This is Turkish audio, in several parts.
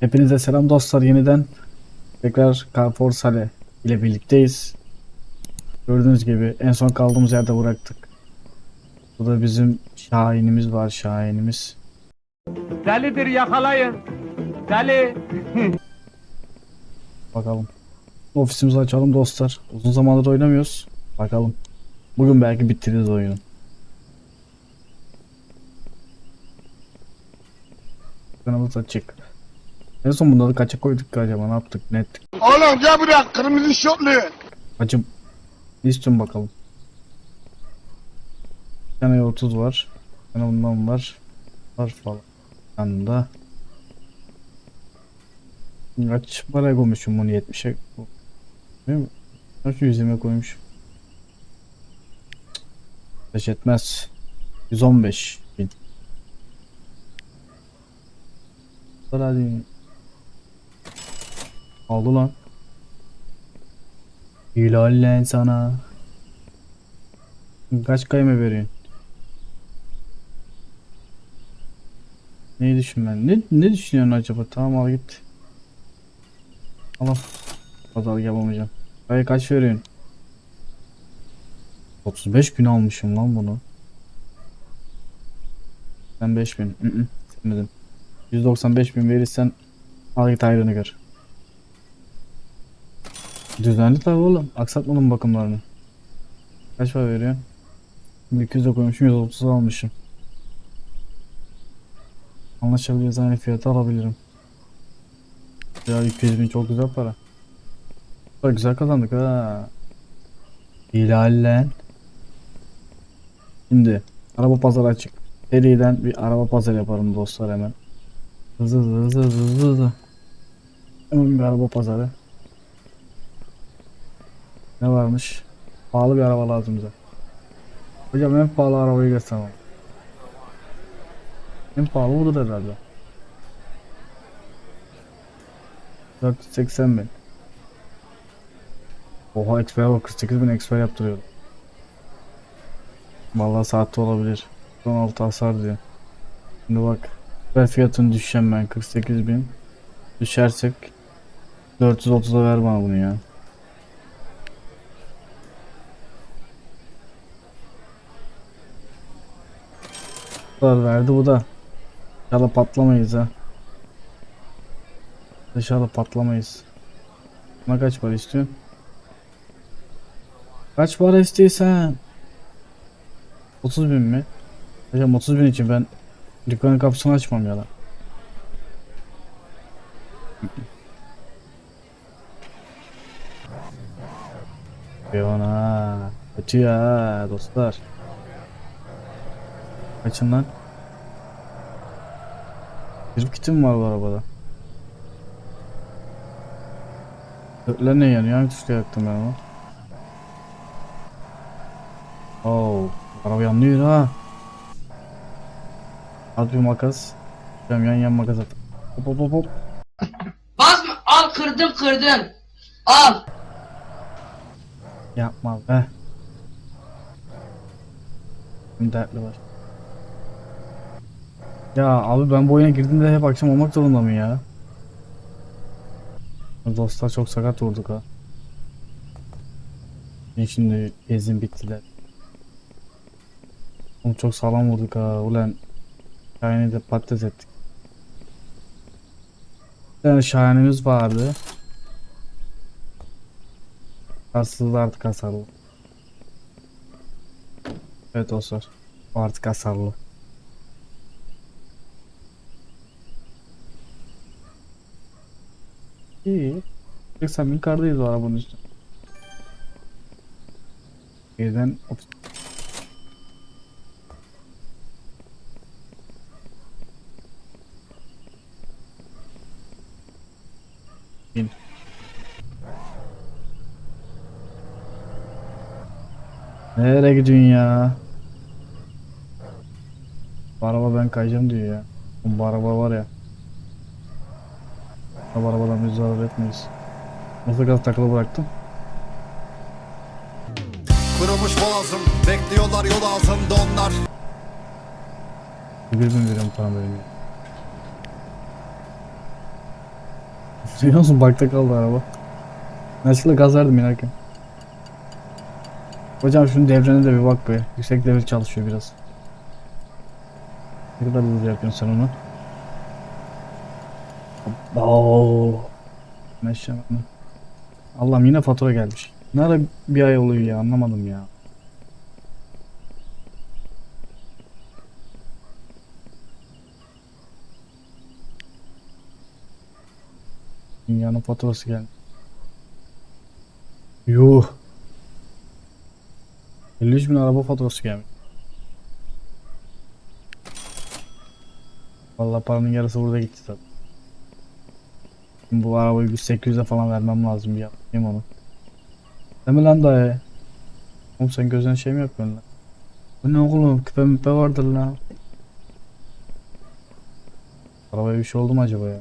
Hepinize selam dostlar yeniden. Tekrar Carrefour Sale ile birlikteyiz. Gördüğünüz gibi en son kaldığımız yerde bıraktık. Burada bizim Şahinimiz var Şahinimiz. Delidir yakalayın. Deli. Bakalım. Ofisimizi açalım dostlar. Uzun zamandır oynamıyoruz. Bakalım. Bugün belki bitiririz oyunu. Kanalımız açık. En son bunları kaça koyduk ki acaba ne yaptık ne ettik? Oğlum gel buraya kırmızı şortlu. Hacım ne istiyorsun bakalım. Bir tane 30 var. Bir tane bundan var. Var falan. Da. Kaç paraya koymuşum bunu 70'e? Değil mi? Kaç 120'e koymuşum. Beş etmez. 115 bin. Hadi. Aldı lan. Hilal lan sana. Kaç kayma veriyorsun? Neyi düşünmen? Ne, ne düşünüyorsun acaba? Tamam al git. Al. Pazarlık yapamayacağım. Kaya kaç veriyorsun? 35 bin almışım lan bunu. Sen 5 bin. Sevmedim. 195 bin verirsen al git ayrını gör. Düzenli tabi oğlum. Aksatmadım bakımlarını. Kaç para veriyor? 200'e koymuşum 130 almışım. Anlaşabiliriz aynı fiyatı alabilirim. Ya 200 bin çok güzel para. Bak güzel kazandık ha. Hilal lan. Şimdi araba pazarı açık. Seriden bir araba pazarı yaparım dostlar hemen. Hızlı hızlı hızlı hızlı hızlı. Hemen bir araba pazarı. Ne varmış? Pahalı bir araba lazım bize. Hocam en pahalı arabayı göster. En pahalı budur herhalde. 480 bin. Oha XP'ye bak 48 bin XP yaptırıyor. Vallahi saatte olabilir. 16 hasar diyor. Şimdi bak. Ve fiyatını düşeceğim ben 48 bin. Düşersek 430'a ver bana bunu ya. Kadar verdi bu da. İnşallah patlamayız ha. İnşallah patlamayız. Buna kaç para istiyorsun? Kaç para istiyorsan? 30 bin mi? Hocam 30 bin için ben dükkanın kapısını açmam ya lan. Yana. Kötü ya dostlar. Kaçın lan. Bir kitim var bu arabada. Dörtler ne yanıyor? Hangi tuşla yaktım ben onu? Oo, araba yanıyor ha. Al bir makas. Yan yan yan makas at. Hop hop hop hop. Basma al kırdım kırdım. Al. Yapma be. Bir dertli var. Ya abi ben bu oyuna girdiğimde hep akşam olmak zorunda mı ya? Dostlar çok sakat vurduk ha. Ben Şimdi ezin bittiler. Oğlum çok sağlam vurduk ha. Ulan Şahin'i de patates ettik. Bir tane Şahin'imiz vardı. Aslında artık hasarlı. Evet dostlar. Artık hasarlı. İyi. 80 bin kardayız o arabanın üstüne. Birden op- Bin. Nereye gidiyorsun ya? Bu araba ben kayacağım diyor ya. Bu araba var ya. Bu arabadan biz zarar etmeyiz. Nasıl gaz takılı bıraktım? Kırılmış boğazım Bekliyorlar yol ağzımda onlar Bir bin veriyorum para benim. Duyuyor musun? Bakta kaldı araba. Nasıl gaz verdim inerken. Hocam şunun devrene de bir bak be. Yüksek devir çalışıyor biraz. Ne kadar hızlı yapıyorsun sen onu? Oo. Meşe. Allah'ım yine fatura gelmiş. Ne ara bir ay oluyor ya anlamadım ya. Dünyanın faturası geldi. Yuh. 53 bin araba faturası gelmiş. Vallahi paranın yarısı burada gitti tabii. Bu arabayı bir 800'e falan vermem lazım bir yapayım onu. Mi lan dayı? Oğlum sen gözüne şey mi yapıyorsun lan? Bu ne oğlum? Küpe müpe vardır lan. Arabaya bir şey oldu mu acaba ya?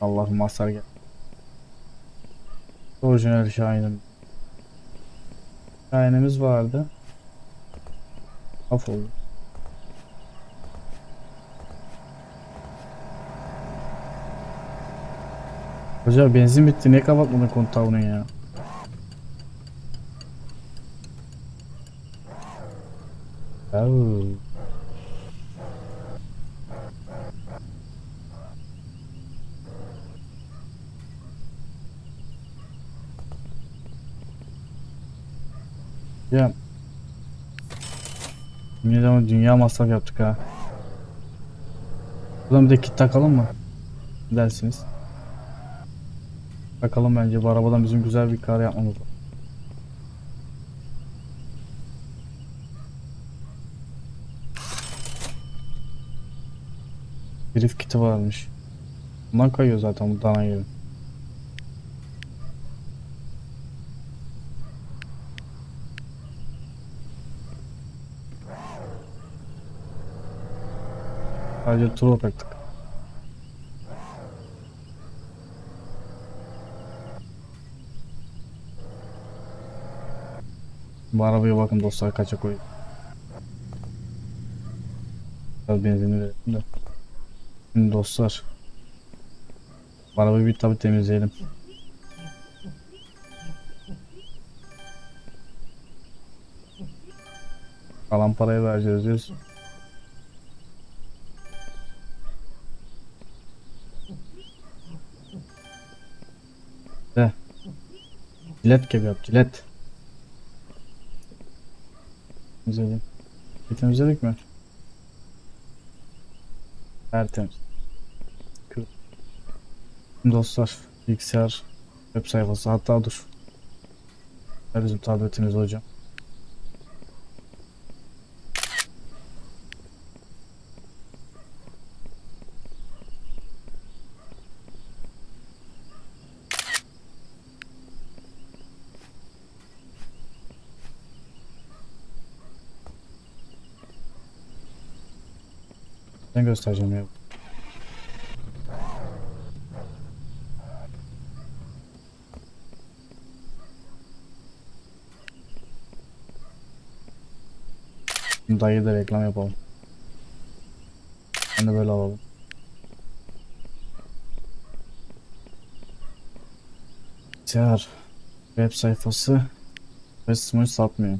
Allah'ım hasar gel. Orijinal Şahin'im. Şahin'imiz vardı. Af oldu. Hoca benzin bitti. Ne kapatmadın kontağını ya? Yahu. Ya. Yemin ederim dünya masraf yaptık ha. Buradan bir de kit takalım mı? Ne Dersiniz. Bakalım bence bu arabadan bizim güzel bir kar yapmamız lazım. Herif kiti varmış. Bundan kayıyor zaten bu dana gibi. Sadece tur taktık. Bu arabaya bakın dostlar kaça koy. Biraz benzini verelim de. Şimdi dostlar. Bu arabayı bir tabi temizleyelim. Kalan parayı vereceğiz diyoruz. De. Cilet gibi yap cilet. Temizledik. Temizledik mi? Tertemiz. Dostlar, bilgisayar web sayfası hatta dur. Bizim tabletimiz hocam. Ben göstereceğim ya. Dayı da reklam yapalım. Ben de böyle alalım. Bilgisayar web sayfası ve satmıyor.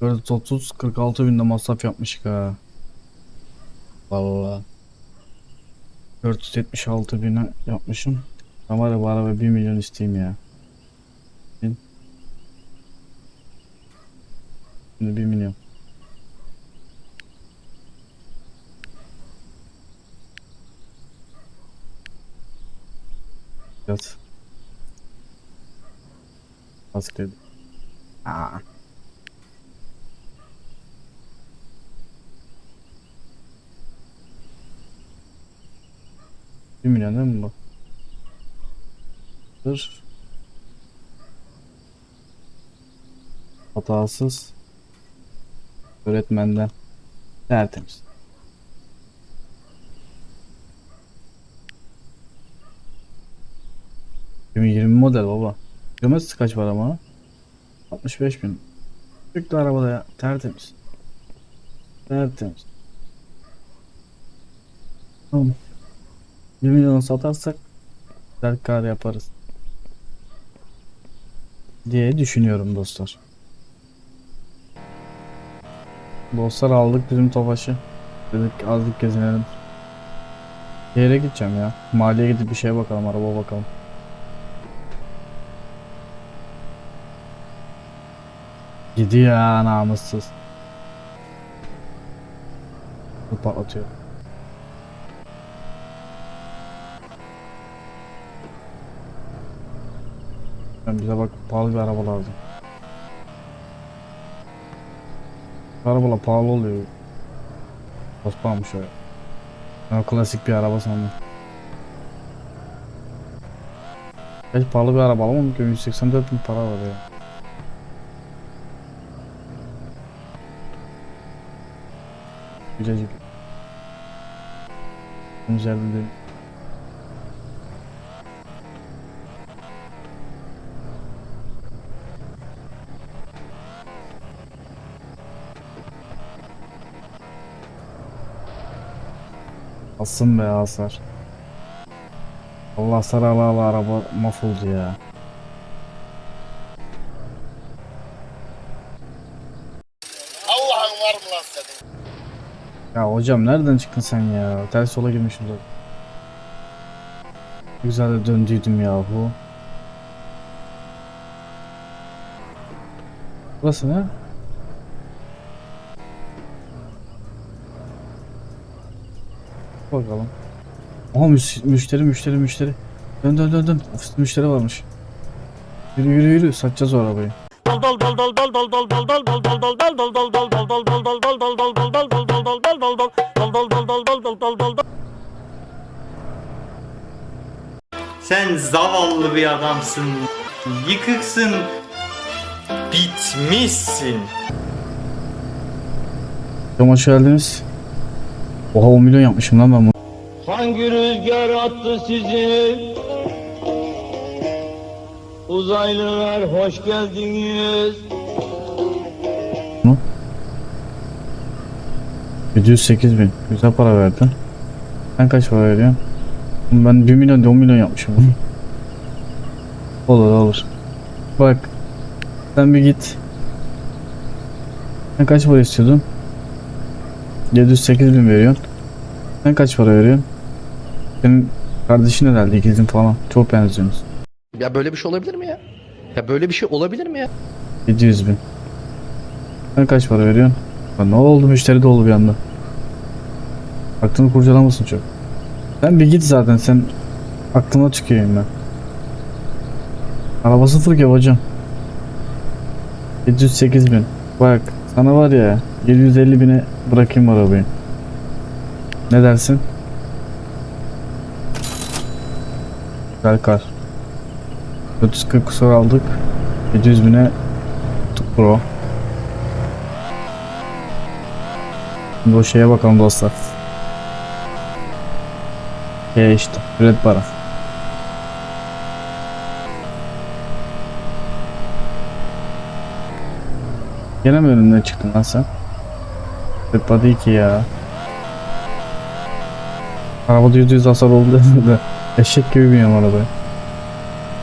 430 46 binde masraf yapmışık ha. Vallahi. 476 bine yapmışım. Ama var bu araba 1 milyon isteyeyim ya. Şimdi 1 milyon. Az kredi. Aa. Bir milyon değil mi bu? Dur. Hatasız. Öğretmenden. Tertemiz. 2020 model baba. Kilometresi kaç var ama? 65 bin. Yüklü arabada ya. Tertemiz. Tertemiz. Tamam. 1 milyona satarsak güzel kar yaparız. Diye düşünüyorum dostlar. Dostlar aldık bizim Tofaş'ı. Dedik azlık gezinelim. Bir Yere gideceğim ya. Mahalleye gidip bir şeye bakalım, araba bakalım. Gidiyor ya namussuz. Patlatıyor. Ben bize bak pahalı bir araba lazım. Arabalar pahalı oluyor. Pahalımış o ya. Klasik bir araba sandım. Hiç pahalı bir araba alamam ki 184 bin para var ya. Gülecik. Güzel değil. Asın be hasar. Allah hasar ala araba mahvoldu ya. Allah'ın var mı lan senin? Ya hocam nereden çıktın sen ya? Ters yola girmişim zaten. Güzel de döndüydüm yahu. Burası ne? Bakalım. Aha müş- müşteri müşteri müşteri. Dön dön dön dön. Ofiste müşteri varmış. Yürü yürü yürü satacağız o arabayı. Sen zavallı bir adamsın. Yıkıksın. Bitmişsin. Hoş geldiniz. Oha 10 milyon yapmışım lan ben bunu. Hangi rüzgar attı sizi? Uzaylılar hoş geldiniz. 708 bin. Güzel para verdin. Sen kaç para veriyorsun? Ben 1 milyon 10 milyon yapmışım. olur olur. Bak. Sen bir git. Sen kaç para istiyordun? 708 bin veriyorsun. Sen kaç para veriyorsun? Senin kardeşin herhalde ikizin falan. Çok benziyorsunuz. Ya böyle bir şey olabilir mi ya? Ya böyle bir şey olabilir mi ya? 700 bin. Sen kaç para veriyorsun? Lan ne oldu müşteri dolu bir anda. Aklını kurcalamasın çok. Sen bir git zaten sen aklına tüküreyim ben. Araba sıfır ki hocam. 708 bin. Bak sana var ya 750 bine bırakayım arabayı. Ne dersin? Güzel kar. 440 kusur aldık. 700 bine tuttuk pro. Şimdi o şeye bakalım dostlar. Ya işte üret para. Gene mi önümden çıktın lan sen? Değil ki ya. Arabada yüzde yüz hasar oldu de. Eşek gibi biniyorum arabaya.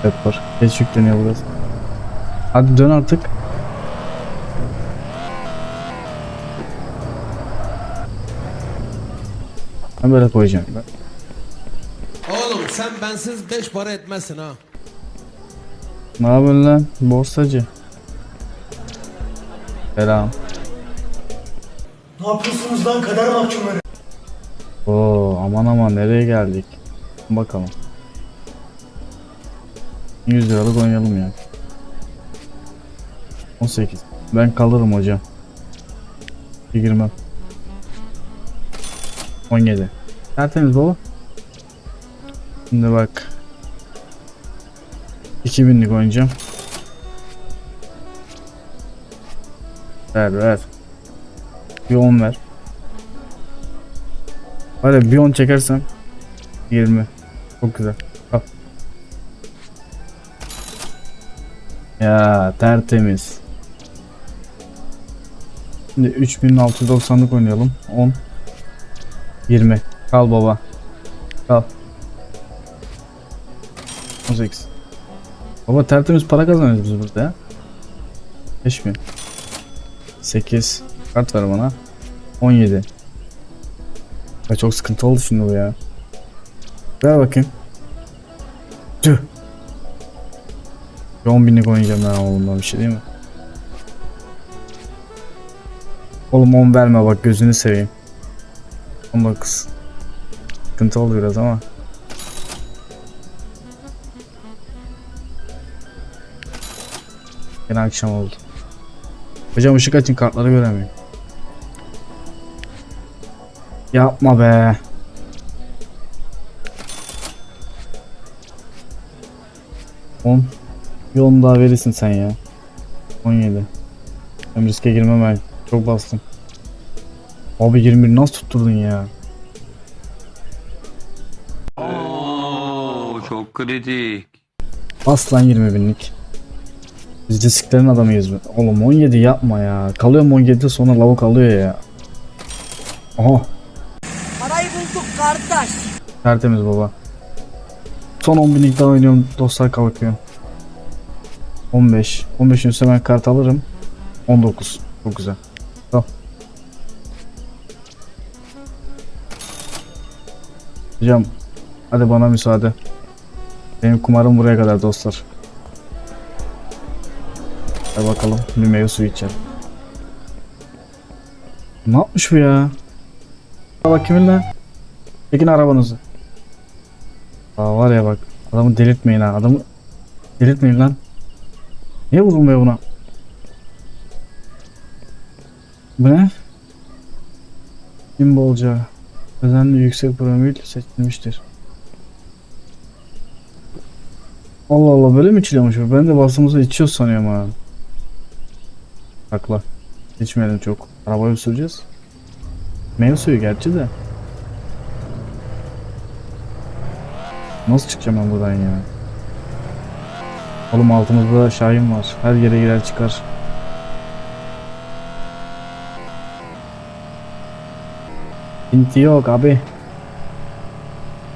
Evet var. Geç yükleniyor burası. Hadi dön artık. Ben böyle koyacağım. Oğlum sen bensiz beş para etmezsin ha. Ne yapıyorsun lan? Borsacı. Selam. Ne yapıyorsunuz lan kader mahkumları? Oo aman aman nereye geldik? Bakalım. 100 liralık oynayalım ya. 18. Ben kalırım hocam. Bir girmem. 17. Tertemiz baba. Şimdi bak. 2000'lik oynayacağım. Ver ver. Bir 10 ver. Ya bir 10 çekersem 20. Çok güzel. Al. Ya tertemiz. Şimdi 3690'lık oynayalım. 10 20. Kal baba. Kal. 18. Baba tertemiz para kazanıyoruz biz burada ya. 5 mi? 8. Kart ver bana. 17. Ya çok sıkıntı oldu şimdi bu ya. Ver bakayım. Tüh. Bir 10 binlik oynayacağım ben oğlumdan bir şey değil mi? Oğlum 10 verme bak gözünü seveyim. 19. Sıkıntı oldu biraz ama. Yine akşam oldu. Hocam ışık açın kartları göremiyorum. Yapma be. On. Bir on daha verirsin sen ya. 17. Ben riske girmem ben. Çok bastım. Abi 21 nasıl tutturdun ya? Oo, çok kritik. Bas lan 20 binlik. Biz risklerin adamıyız mı? Oğlum 17 yapma ya. Kalıyorum 17'de sonra lavuk alıyor ya. Aha. Kardeş. Tertemiz baba. Son 10 binlik daha oynuyorum dostlar kalkıyorum. 15. 15'in üstüne ben kart alırım. 19. Çok güzel. Tamam. Hocam hadi bana müsaade. Benim kumarım buraya kadar dostlar. Hadi bakalım bir meyve suyu içelim. Ne yapmış bu ya? Bak kimin lan? Çekin arabanızı. Aa var ya bak. Adamı delirtmeyin ha. Adamı delirtmeyin lan. Niye vurulmuyor buna? Bu ne? Kim bolca özenli yüksek promil seçilmiştir. Allah Allah böyle mi içiliyormuş? Ben de bastığımızda içiyor sanıyorum ha. Haklı. İçmeyelim çok. Arabayı süreceğiz. Meyve suyu gerçi de. Nasıl çıkacağım ben buradan ya? Oğlum altımızda Şahin var. Her yere girer çıkar. Binti yok abi.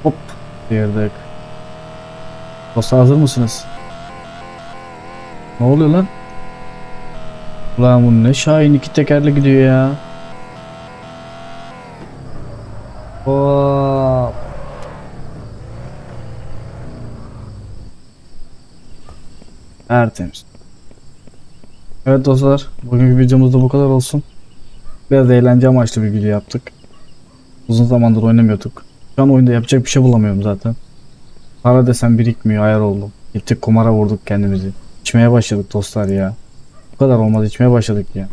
Hop. Sıyırdık. Dostlar hazır mısınız? Ne oluyor lan? Ulan bu ne Şahin iki tekerle gidiyor ya. Tertemiz. Evet dostlar, bugünkü videomuz da bu kadar olsun. Biraz eğlence amaçlı bir video yaptık. Uzun zamandır oynamıyorduk. Şu an oyunda yapacak bir şey bulamıyorum zaten. Para desem birikmiyor, ayar oldum. Gittik kumara vurduk kendimizi. İçmeye başladık dostlar ya. Bu kadar olmaz, içmeye başladık ya.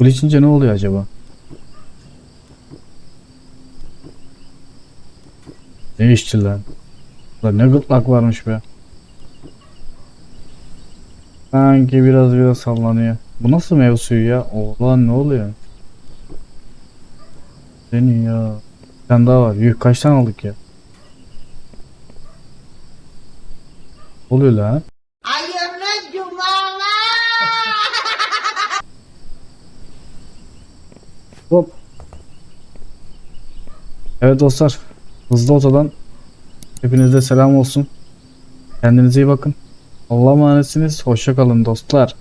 Bu içince ne oluyor acaba? Ne içti lan? Ulan ne gırtlak varmış be. Sanki biraz biraz sallanıyor. Bu nasıl meyve suyu ya? Ulan ne oluyor? Senin ya. Bir tane daha var. Yuh kaç tane aldık ya? Oluyor lan? Hayırlı cumalar. Hop. Evet dostlar. Hızlı otodan hepinize selam olsun. Kendinize iyi bakın. Allah'a emanetsiniz. Hoşça kalın dostlar.